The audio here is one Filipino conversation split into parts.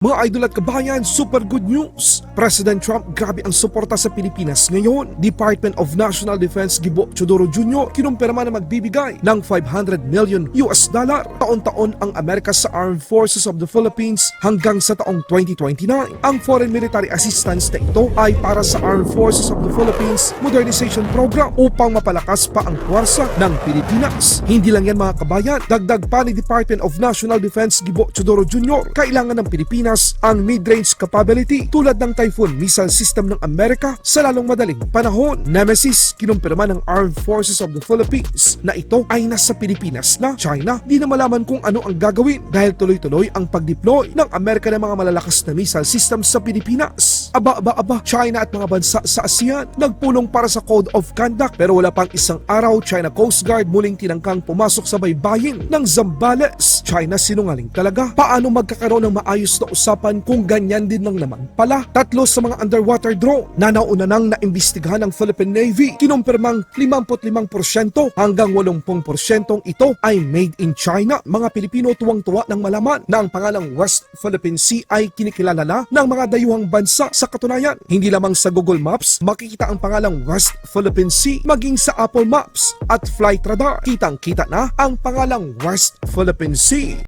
Mga idol at kabayan, super good news! President Trump, grabe ang suporta sa Pilipinas ngayon. Department of National Defense Gibo Chodoro Jr. kinumpirma na magbibigay ng 500 million US dollar taon-taon ang Amerika sa Armed Forces of the Philippines hanggang sa taong 2029. Ang foreign military assistance na ito ay para sa Armed Forces of the Philippines Modernization Program upang mapalakas pa ang puwersa ng Pilipinas. Hindi lang yan mga kabayan, dagdag pa ni Department of National Defense Gibo Chodoro Jr. kailangan ng Pilipinas ang mid-range capability tulad ng Typhoon missile system ng Amerika sa lalong madaling panahon. Nemesis, kinumpirma ng Armed Forces of the Philippines na ito ay nasa Pilipinas na China. Di na malaman kung ano ang gagawin dahil tuloy-tuloy ang pag-deploy ng Amerika ng mga malalakas na missile system sa Pilipinas. Aba, aba, aba, China at mga bansa sa ASEAN nagpulong para sa Code of Conduct pero wala pang isang araw China Coast Guard muling tinangkang pumasok sa baybayin ng Zambales. China sinungaling talaga. Paano magkakaroon ng maayos na usapan kung ganyan din lang naman pala? Tatlo sa mga underwater drone na nauna nang naimbestigahan ng Philippine Navy kinumpirmang 55% hanggang 80% ito ay made in China. Mga Pilipino tuwang-tuwa ng malaman na ang pangalang West Philippine Sea ay kinikilala na ng mga dayuhang bansa sa katunayan. Hindi lamang sa Google Maps makikita ang pangalang West Philippine Sea maging sa Apple Maps at Flight Radar. Kitang-kita na ang pangalang West Philippine Sea.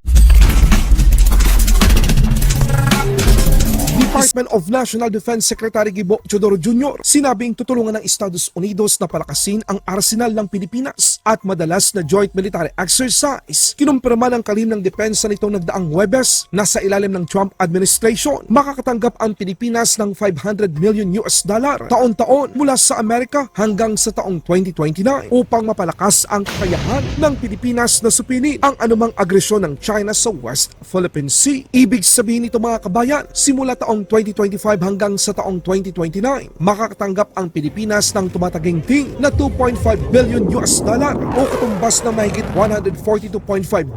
Department of National Defense Secretary Gibo Chodoro Jr. sinabing tutulungan ng Estados Unidos na palakasin ang arsenal ng Pilipinas at madalas na joint military exercise. Kinumpirma ng kalim ng depensa nitong nagdaang Webes na sa ilalim ng Trump administration makakatanggap ang Pilipinas ng 500 million US dollar taon-taon mula sa Amerika hanggang sa taong 2029 upang mapalakas ang kakayahan ng Pilipinas na supinin ang anumang agresyon ng China sa West Philippine Sea. Ibig sabihin nito mga kabayan, simula taong 2025 hanggang sa taong 2029, makakatanggap ang Pilipinas ng tumataginting na 2.5 billion US dollar o katumbas na mahigit 142.5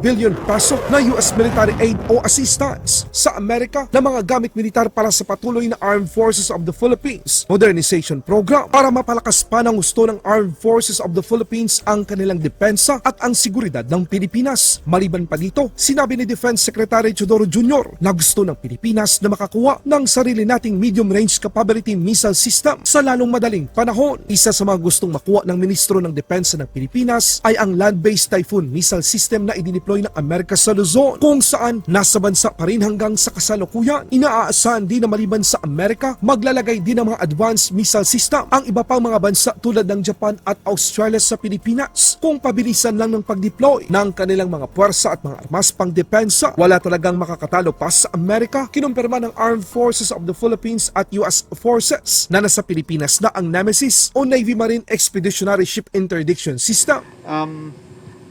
billion peso na US military aid o assistance sa Amerika na mga gamit militar para sa patuloy na Armed Forces of the Philippines Modernization Program para mapalakas pa ng gusto ng Armed Forces of the Philippines ang kanilang depensa at ang seguridad ng Pilipinas. Maliban pa dito, sinabi ni Defense Secretary Chodoro Jr. na gusto ng Pilipinas na makakuha ng sarili nating medium-range capability missile system sa lalong madaling panahon. Isa sa mga gustong makuha ng Ministro ng Depensa ng Pilipinas ay ang land-based Typhoon missile system na idineploy ng Amerika sa Luzon kung saan nasa bansa pa rin hanggang sa kasalukuyan. Inaasahan din na maliban sa Amerika, maglalagay din ng mga advanced missile system ang iba pang mga bansa tulad ng Japan at Australia sa Pilipinas. Kung pabilisan lang ng pag-deploy ng kanilang mga puwersa at mga armas pang depensa, wala talagang makakatalo pa sa Amerika. Kinumpirma ng Armed Forces of the Philippines at US Forces na nasa Pilipinas na ang Nemesis o Navy Marine Expeditionary Ship Interdiction System. Um,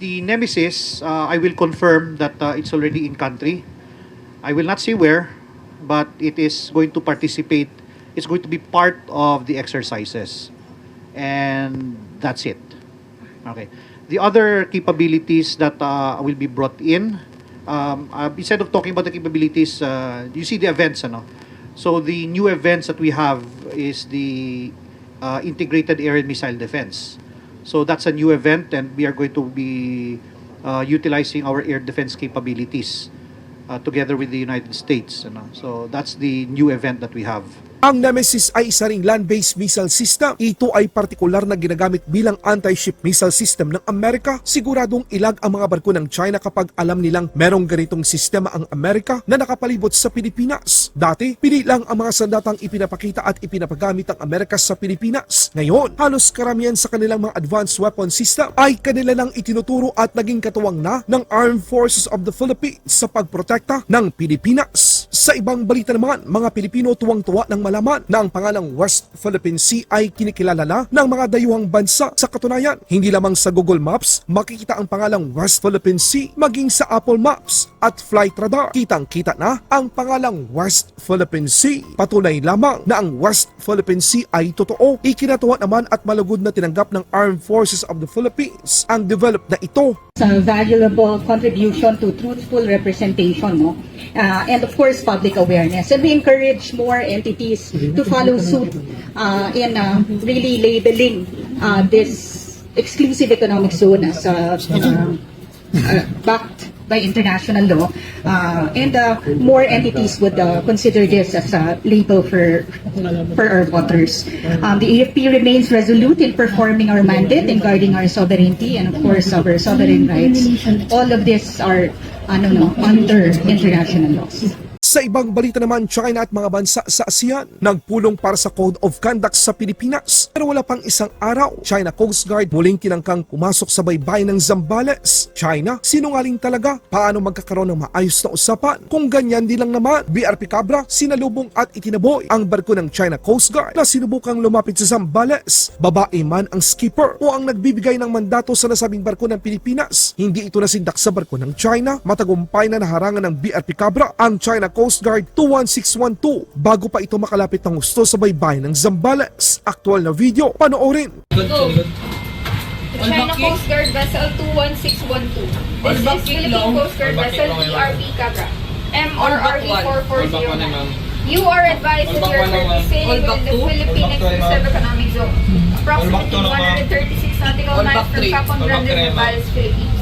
the Nemesis, uh, I will confirm that uh, it's already in country. I will not say where, but it is going to participate. It's going to be part of the exercises, and that's it. Okay. The other capabilities that uh, will be brought in, um, uh, instead of talking about the capabilities, uh, you see the events, ano? So the new events that we have is the uh, integrated air and missile defense. So that's a new event, and we are going to be uh, utilizing our air defense capabilities uh, together with the United States. Ano? So that's the new event that we have. Ang Nemesis ay isa ring land-based missile system. Ito ay partikular na ginagamit bilang anti-ship missile system ng Amerika. Siguradong ilag ang mga barko ng China kapag alam nilang merong ganitong sistema ang Amerika na nakapalibot sa Pilipinas. Dati, pili lang ang mga sandatang ipinapakita at ipinapagamit ng Amerika sa Pilipinas. Ngayon, halos karamihan sa kanilang mga advanced weapon system ay kanila nang itinuturo at naging katuwang na ng Armed Forces of the Philippines sa pagprotekta ng Pilipinas. Sa ibang balita naman, mga Pilipino tuwang-tuwa ng malaman na ang pangalang West Philippine Sea ay kinikilala na ng mga dayuhang bansa sa katunayan. Hindi lamang sa Google Maps, makikita ang pangalang West Philippine Sea maging sa Apple Maps at Flight Radar. Kitang-kita na ang pangalang West Philippine Sea. Patunay lamang na ang West Philippine Sea ay totoo. Ikinatuwa naman at malugod na tinanggap ng Armed Forces of the Philippines ang develop na ito a valuable contribution to truthful representation, no? Uh, and of course, public awareness. And we encourage more entities to follow suit uh, in uh, really labeling uh, this exclusive economic zone as uh, uh, uh, backed by international law, uh, and uh, more entities would uh, consider this as a label for for our waters. Um, the AFP remains resolute in performing our mandate and guarding our sovereignty and of course our sovereign rights. All of this are no, under international laws. Sa ibang balita naman, China at mga bansa sa ASEAN nagpulong para sa Code of Conduct sa Pilipinas. Pero wala pang isang araw, China Coast Guard muling kinangkang pumasok sa baybayin ng Zambales. China, sinungaling talaga. Paano magkakaroon ng maayos na usapan? Kung ganyan din lang naman, BRP Cabra, sinalubong at itinaboy ang barko ng China Coast Guard na sinubukang lumapit sa Zambales. Babae man ang skipper o ang nagbibigay ng mandato sa nasabing barko ng Pilipinas. Hindi ito nasindak sa barko ng China. Matagumpay na naharangan ng BRP Cabra ang China Coast Guard 21612 bago pa ito makalapit ng gusto sa baybayin ng Zambales. Aktual na video, panoorin. Go. On China. Coast Guard Vessel 21612. This is Philippine. Coast Guard Vessel. ERP Cabra. One, M44009. ma'am. You are advised that you back are one, ma'am. sailing within the. Philippine Exclusive. Economic Zone. Approximately ma'am. 136 nautical miles from. Capon Grande. Zambales, Philippines.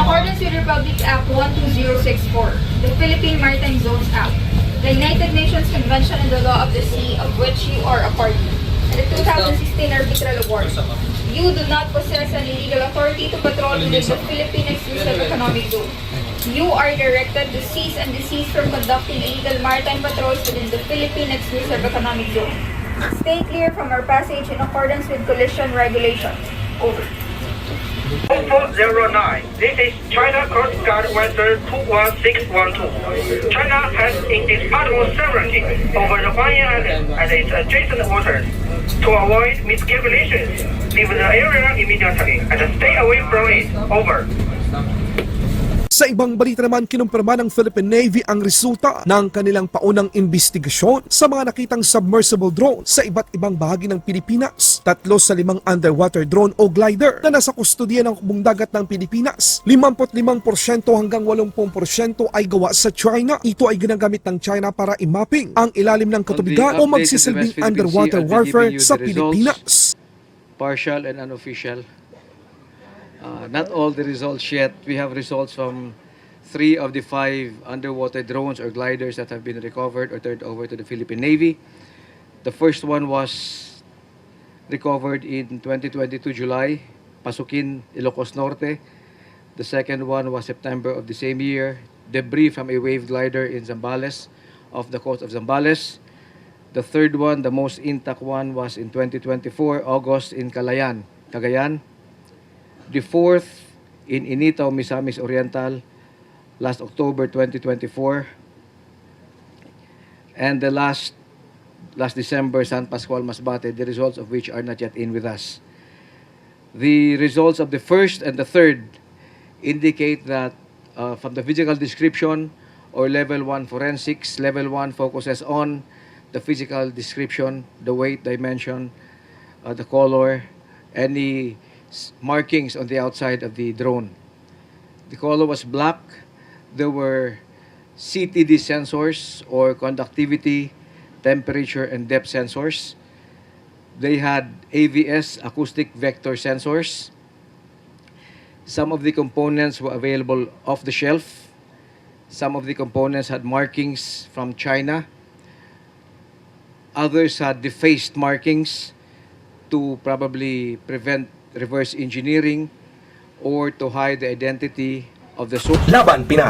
Accordance with Republic Act 12064, the Philippine Maritime Zones Act, the United Nations Convention on the Law of the Sea of which you are a party, and the 2016 Arbitral Award. You do not possess an illegal authority to patrol within the Philippine Exclusive Economic Zone. You are directed to cease and desist from conducting illegal maritime patrols within the Philippine Exclusive Economic Zone. Stay clear from our passage in accordance with collision regulations. Over. 409. This is China Coast Guard vessel 21612. China has indisputable sovereignty over the Hawaiian Island and its adjacent waters. To avoid miscalculations, leave the area immediately and stay away from it. Over. Sa ibang balita naman, kinumpirma ng Philippine Navy ang resulta ng kanilang paunang investigasyon sa mga nakitang submersible drone sa iba't ibang bahagi ng Pilipinas. Tatlo sa limang underwater drone o glider na nasa kustodiya ng kubong dagat ng Pilipinas. 55% hanggang 80% ay gawa sa China. Ito ay ginagamit ng China para imapping ang ilalim ng katubigan o magsisilbing underwater warfare sa. Pilipinas. partial and unofficial. Uh, not all the results yet. We have results from three of the five underwater drones or gliders that have been recovered or turned over to the Philippine Navy. The first one was recovered in 2022 July, Pasukin, Ilocos Norte. The second one was September of the same year, debris from a wave glider in Zambales, off the coast of Zambales. The third one, the most intact one, was in 2024, August in Calayan, Cagayan. The fourth in Initaw, Misamis Oriental, last October 2024. And the last, last December, San Pascual Masbate, the results of which are not yet in with us. The results of the first and the third indicate that uh, from the physical description or level 1 forensics, level 1 focuses on the physical description, the weight, dimension, uh, the color, any markings on the outside of the drone. The color was black. There were CTD sensors or conductivity, temperature, and depth sensors. They had AVS, acoustic vector sensors. Some of the components were available off the shelf. Some of the components had markings from China. Others had defaced markings to probably prevent reverse engineering or to hide the identity of the. Laban Pinas.